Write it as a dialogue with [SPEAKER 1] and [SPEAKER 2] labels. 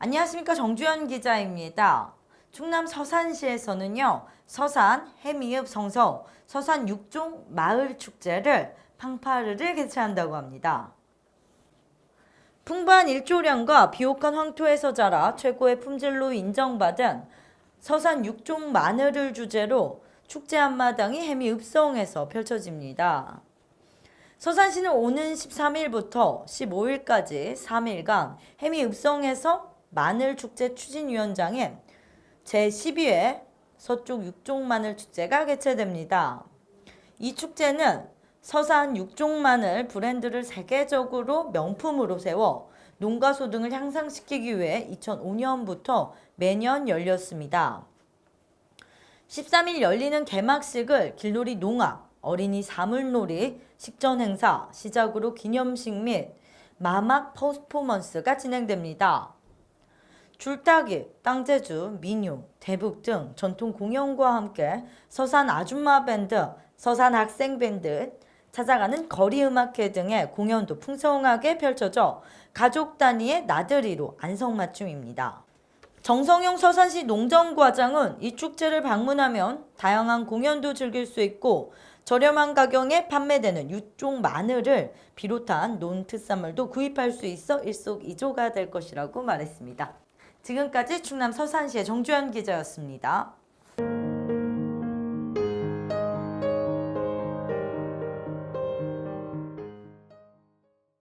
[SPEAKER 1] 안녕하십니까 정주현 기자입니다. 충남 서산시에서는요 서산 해미읍 성서 서산 육종 마을 축제를 팡파르를 개최한다고 합니다. 풍부한 일조량과 비옥한 황토에서 자라 최고의 품질로 인정받은 서산 육종 마늘을 주제로 축제 한마당이 해미 읍성에서 펼쳐집니다. 서산시는 오는 13일부터 15일까지 3일간 해미 읍성에서 마늘 축제 추진위원장에 제12회 서쪽 육종 마늘 축제가 개최됩니다. 이 축제는 서산 육종 마늘 브랜드를 세계적으로 명품으로 세워 농가 소득을 향상시키기 위해 2005년부터 매년 열렸습니다. 13일 열리는 개막식을 길놀이 농악, 어린이 사물놀이, 식전 행사, 시작으로 기념식 및 마막 퍼포먼스가 진행됩니다. 줄타기, 땅제주, 민요, 대북 등 전통 공연과 함께 서산 아줌마 밴드, 서산 학생 밴드, 찾아가는 거리 음악회 등의 공연도 풍성하게 펼쳐져 가족 단위의 나들이로 안성맞춤입니다. 정성용 서산시 농정과장은 이 축제를 방문하면 다양한 공연도 즐길 수 있고 저렴한 가격에 판매되는 육종 마늘을 비롯한 논특산물도 구입할 수 있어 일석이조가 될 것이라고 말했습니다. 지금까지 충남 서산시의 정주현 기자였습니다.